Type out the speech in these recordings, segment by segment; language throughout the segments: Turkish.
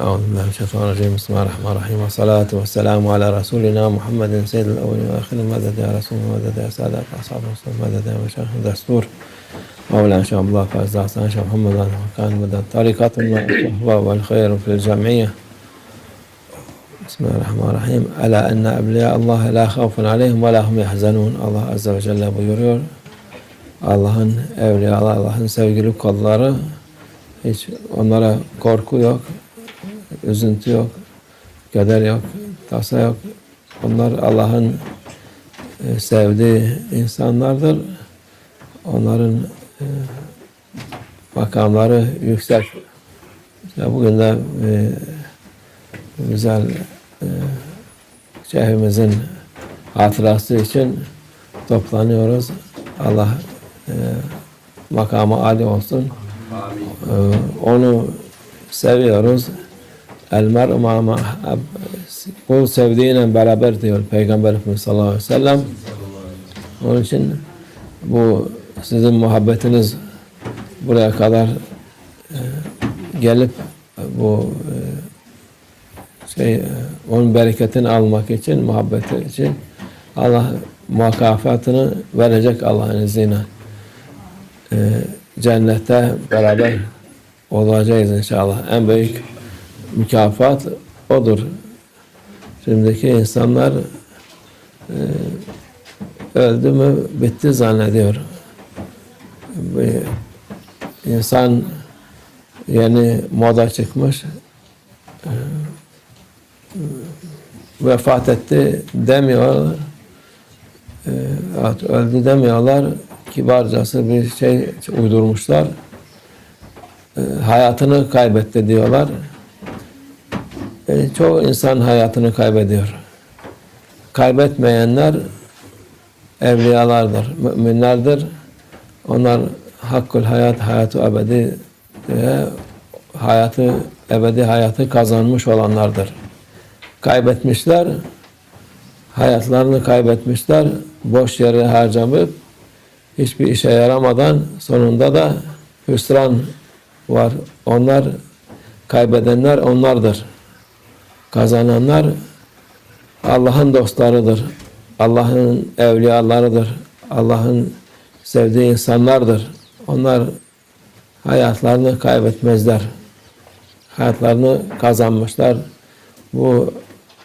أعوذ بالله من الشيطان الرجيم. بسم الله الرحمن الرحيم. والصلاة والسلام على رسولنا محمد سيد الأولين والآخرين. مدد يا رسول مدد يا سادة أصحاب الرسول مدد يا مشايخ دستور. مولانا شيخ الله فاز حسن شيخ محمد كان مدد طريقات الصحبة والخير في الجمعية بسم الله الرحمن الرحيم. ألا أن أولياء الله لا خوف عليهم ولا هم يحزنون. Azze ve Celle buyuruyor Allah'ın evliyaları, Allah'ın sevgili kulları hiç onlara korku yok, üzüntü yok, keder yok, tasa yok. Onlar Allah'ın e, sevdiği insanlardır. Onların e, makamları yüksek. İşte bugün de e, güzel şehrimizin hatırası için toplanıyoruz. Allah e, makamı âli olsun. E, onu seviyoruz. El mer'u ma kul sevdiğiyle beraber diyor Peygamber Efendimiz sallallahu aleyhi ve sellem. Onun için bu sizin muhabbetiniz buraya kadar e, gelip bu e, şey e, onun bereketini almak için, muhabbeti için Allah mukafatını verecek Allah'ın izniyle. E, cennette beraber olacağız inşallah. En büyük mükafat odur. Şimdiki insanlar e, öldü mü bitti zannediyor. Bir insan yeni moda çıkmış e, vefat etti demiyorlar. E, öldü demiyorlar. Kibarcası bir şey uydurmuşlar. E, hayatını kaybetti diyorlar. E, çoğu insan hayatını kaybediyor. Kaybetmeyenler evliyalardır, müminlerdir. Onlar hakkul hayat, hayatı ebedi diye hayatı, ebedi hayatı kazanmış olanlardır. Kaybetmişler, hayatlarını kaybetmişler, boş yere harcamayıp hiçbir işe yaramadan sonunda da hüsran var. Onlar kaybedenler onlardır. Kazananlar Allah'ın dostlarıdır. Allah'ın evliyalarıdır. Allah'ın sevdiği insanlardır. Onlar hayatlarını kaybetmezler. Hayatlarını kazanmışlar. Bu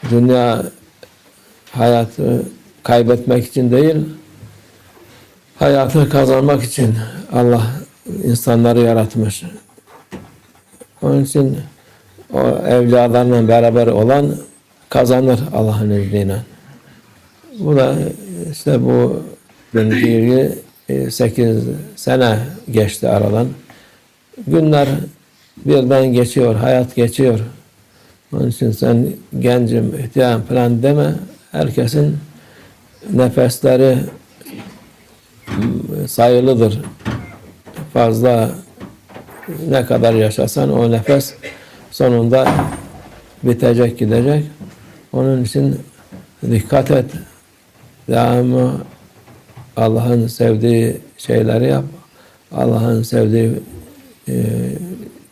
dünya hayatı kaybetmek için değil, hayatı kazanmak için Allah insanları yaratmış. Onun için o evliyalarla beraber olan kazanır Allah'ın izniyle. Bu da işte bu bildiği 8 sene geçti aradan. Günler birden geçiyor, hayat geçiyor. Onun için sen gencim, ihtiyarım falan deme. Herkesin nefesleri sayılıdır. Fazla ne kadar yaşasan o nefes sonunda bitecek gidecek. Onun için dikkat et. Devamı Allah'ın sevdiği şeyleri yap. Allah'ın sevdiği e,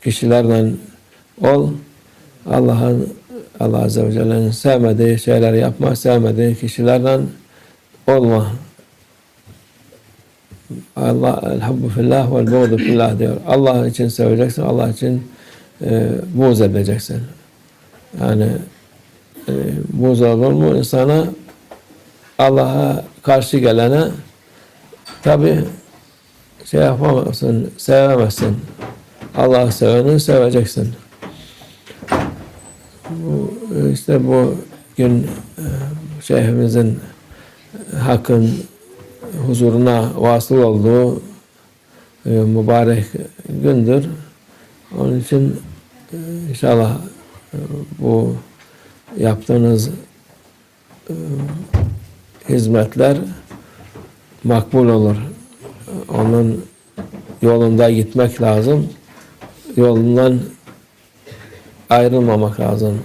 kişilerle ol. Allah'ın Allah Azze ve Celle'nin sevmediği şeyleri yapma, sevmediği kişilerle olma. Allah el habbu fillah vel buğdu fillah diyor. Allah için seveceksin, Allah için e, buğz edeceksin. Yani e, buğz olur mu insana Allah'a karşı gelene tabi şey yapamazsın, sevemezsin. Allah'ı seveni seveceksin. Bu, işte bu gün e, şeyhimizin hakkın huzuruna vasıl olduğu e, mübarek gündür. Onun için e, inşallah e, bu yaptığınız e, hizmetler makbul olur. Onun yolunda gitmek lazım. Yolundan ayrılmamak lazım.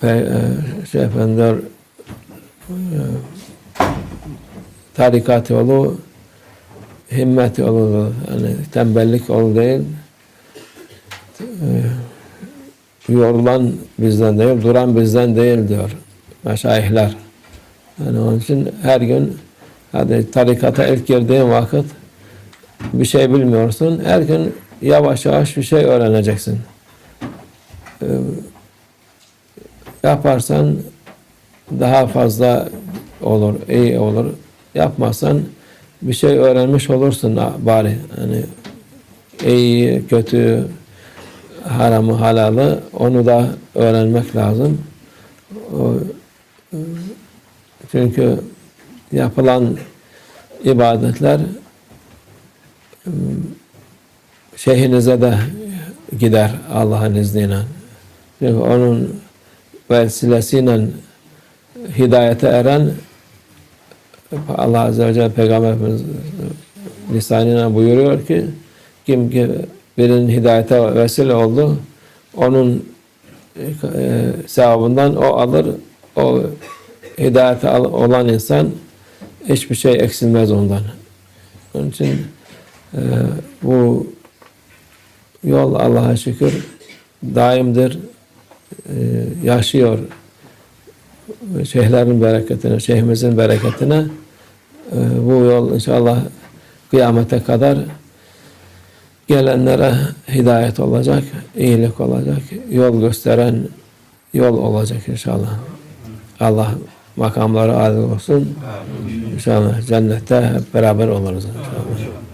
Pe, e, şey efendiler tarikat yolu himmet yolu yani tembellik yolu değil. E, yorulan bizden değil, duran bizden değil diyor meşayihler. Yani onun için her gün hadi tarikata ilk girdiğin vakit bir şey bilmiyorsun. Her gün yavaş yavaş bir şey öğreneceksin. Ee, yaparsan daha fazla olur, iyi olur. Yapmazsan bir şey öğrenmiş olursun bari. Hani iyi, kötü, haramı, halalı onu da öğrenmek lazım. E, çünkü yapılan ibadetler e, şeyhinize de gider Allah'ın izniyle. Çünkü onun vesilesiyle hidayete eren Allah Azze ve Celle Peygamberimiz lisanıyla buyuruyor ki kim ki birinin hidayete vesile oldu onun e, sevabından o alır o hidayete olan insan hiçbir şey eksilmez ondan. Onun için e, bu yol Allah'a şükür daimdir, e, yaşıyor. Şeyhlerin bereketine, şeyhimizin bereketine e, bu yol inşallah kıyamete kadar gelenlere hidayet olacak, iyilik olacak, yol gösteren yol olacak inşallah. Allah makamları âli olsun. İnşallah cennette hep beraber oluruz inşallah.